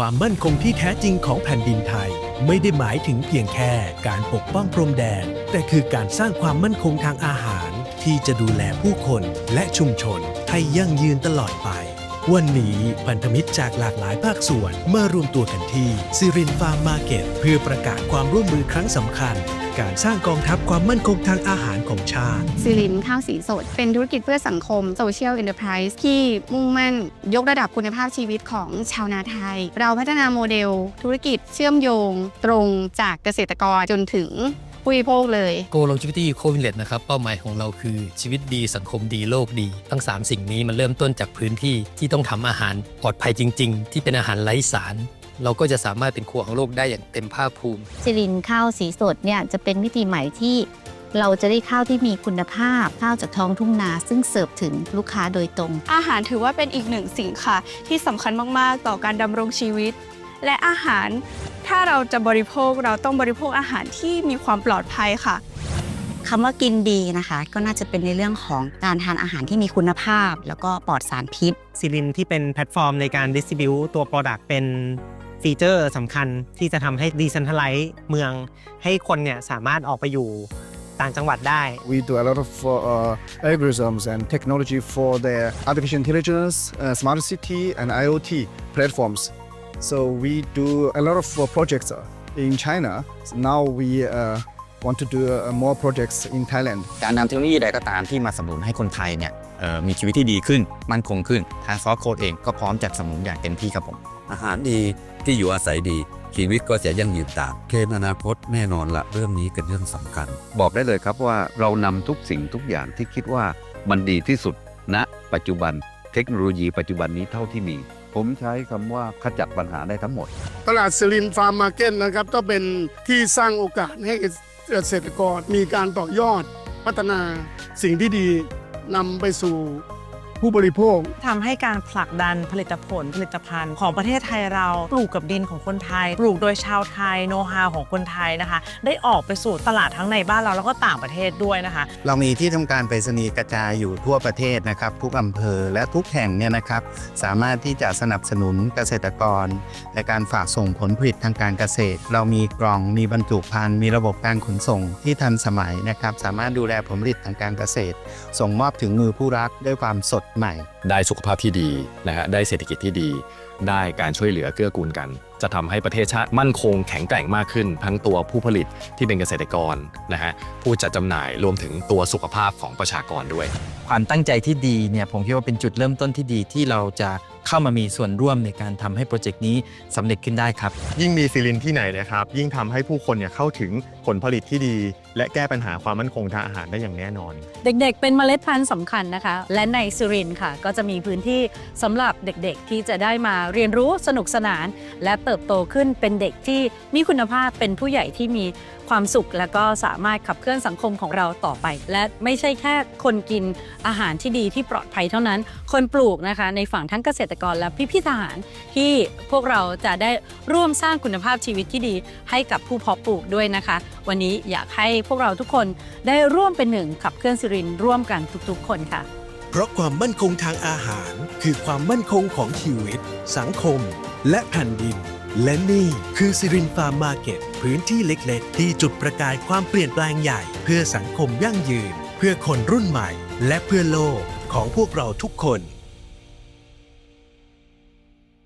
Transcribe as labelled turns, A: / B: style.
A: ความมั่นคงที่แท้จริงของแผ่นดินไทย ไม่ได้หมายถึงเพียงแค่การปกป้องพรมแดน แต่คือการสร้างความมั่นคงทางอาหาร ที่จะดูแลผู้คนและชุมชนให้ยั่งยืนตลอดไป วันนี้พันธมิตรจากหลากหลายภาคส่วนมารวมตัวกันที่ซิรินฟาร์มมาร์เก็ตเพื่อประกาศความร่วมมือครั้งสำคัญ การสร้างกองทัพความมั่นคงทางอาหารของชาติ
B: ซิลินข้าวสีสด เป็นธุรกิจเพื่อสังคมโซเชียล e อน e r p r i s e ที่มุ่งมั่นยกระดับคุณภาพชีวิตของชาวนาไทย เราพัฒนาโมเดล ธุรกิจเชื่อมโยง ตรงจากเกษตรกรจนถึง ผู้บริโภคเลย
C: Go Longevity c o v i l e t นะครับเป้าหมายของเราคือชีวิตดีสังคมดีโลกดี ทั้ง 3 สิ่งนี้มันเริ่มต้นจากพื้นที่ที่ต้องทำอาหารปลอดภัยจริง ๆ ที่เป็นอาหารไร้สารเราก็จะสามารถเป็นครัวของโลกได้อย่างเต็มภาคภูมิ
D: ซิลินข้าวสีสดเนี่ยจะเป็นมิติใหม่ที่เราจะได้ข้าวที่มีคุณภาพข้าวจากท้องทุ่งนาซึ่งเสิร์ฟถึงลูกค้าโดยตรง
E: อาหารถือว่าเป็นอีกหนึ่งสิ่งค่ะ ที่สำคัญมาก ๆ ต่อการดำรงชีวิต และอาหาร ถ้าเราจะบริโภคเราต้องบริโภคอาหารที่มีความปลอดภัยค่ะ
F: คำว่ากินดีนะคะ ก็น่าจะเป็นในเรื่องของการทานอาหารที่มีคุณภาพ แล้วก็ปลอดสารพิษ
G: ซิลินที่เป็นแพลตฟอร์มในการดิส t r i บิวตัว Product เป็นฟีเจอร์สำคัญที่จะทำให้ดีเซนท r a ไลซ์เมือง ให้คนเนี่ยสามารถออกไปอยู่ต่างจังหวัดได้
H: We do a lot of uh, algorithms and technology for the artificial intelligence, uh, smart city, and IoT platforms. So we do a lot of uh, projects uh, in China. So now we uh, want to do uh, more projects in Thailand.
I: การนำเทคโนโลยีใดก็ตามที่มาสนับสนุนให้คนไทยเนี่ยเอ่อมีชีวิตที่ดีขึ้น มั่นคงขึ้น ทางซอฟต์โค้ดเองก็พร้อมจะสนับสนุนอย่างเต็มที่ครับผม
J: อาหารดีที่อยู่อาศัยดี ชีวิตก็จะยั่งยืนตามเคนอนาคตแน่นอนละเรื่องนี้เป็นเรื่องสำคัญ
K: บอกได้เลยครับว่าเรานำทุกสิ่งทุกอย่างที่คิดว่ามันดีที่สุดณปัจจุบันเทคโนโลยีปัจจุบันนี้เท่าที่มี ผมใช้คำว่าขจัดปัญหาได้ทั้งหมด
L: ตลาดสิรินฟาร์มมาร์เก็ตนะครับก็เป็นที่สร้างโอกาสให้เกษตรกรมีการต่อยอดพัฒนาสิ่งที่ดีนำไปสู่ ผู้บริโภค
M: ทำให้การผลักดันผลิตผลผลิตภัณฑ์ของประเทศไทยเราปลูกกับดินของคนไทย ปลูกโดยชาวไทยโน้ตฮาวของคนไทยนะคะ ได้ออกไปสู่ตลาดทั้งในบ้านเราแล้วก็ต่างประเทศด้วยนะคะ
N: เรามีที่ทำการไปรษณีย์กระจายอยู่ทั่วประเทศนะครับ ทุกอำเภอและทุกแห่งเนี่ยนะครับ สามารถที่จะสนับสนุนเกษตรกร ในการฝากส่งผลผลิตทางการเกษตร เรามีกล่องมีบรรจุภัณฑ์มีระบบการขนส่งที่ทันสมัยนะครับ สามารถดูแลผลผลิตทางการเกษตร ส่งมอบถึงมือผู้รักด้วยความสดใหม่
O: ได้สุขภาพที่ดีนะฮะได้เศรษฐกิจที่ดี ได้การช่วยเหลือเกื้อกูลกัน จะทำให้ประเทศชาติมั่นคงแข็งแกร่งมากขึ้น ทั้งตัวผู้ผลิตที่เป็นเกษตรกรนะฮะผู้จัดจำหน่ายรวมถึงตัวสุขภาพของประชากรด้วย
P: ความตั้งใจที่ดีเนี่ยผมคิดว่าเป็นจุดเริ่มต้นที่ดีที่เราจะเข้ามามีส่วนร่วมในการทำให้โปรเจกต์นี้สำเร็จขึ้นได้ครับ
Q: ยิ่งมีซิลินที่ไหนนะครับ ยิ่งทำให้ผู้คนเนี่ยเข้าถึงผลผลิตที่ดี และแก้ปัญหาความมั่นคงทางอาหารได้อย่างแน่นอน
R: เด็กๆ เป็นเมล็ดพันธุ์สำคัญนะคะ และในสุรินทร์ค่ะ ก็จะมีพื้นที่สำหรับเด็กๆ ที่จะได้มาเรียนรู้สนุกสนาน และเติบโตขึ้นเป็นเด็กที่มีคุณภาพเป็นผู้ใหญ่ที่มีความสุข และก็สามารถขับเคลื่อนสังคมของเราต่อไป และไม่ใช่แค่คนกินอาหารที่ดีที่ปลอดภัยเท่านั้น คนปลูกนะคะในฝั่งทั้งเกษตรกรและพี่ๆทหารที่พวกเราจะได้ร่วมสร้างคุณภาพชีวิตที่ดี ให้กับผู้เพาะปลูกด้วยนะคะ วันนี้อยากให้พวกเราทุกคนได้ร่วมเป็นหนึ่งขับเคลื่อนสิรินร่วมกันทุกๆ คนค่ะ
A: เพราะความมั่นคงทางอาหาร คือความมั่นคงของชีวิต สังคม และแผ่นดิน และนี่คือซิรินฟาร์มมาร์เก็ตพื้นที่เล็กๆ ที่จุดประกายความเปลี่ยนแปลงใหญ่ เพื่อสังคมยั่งยืน เพื่อคนรุ่นใหม่ และเพื่อโลกของพวกเราทุกคน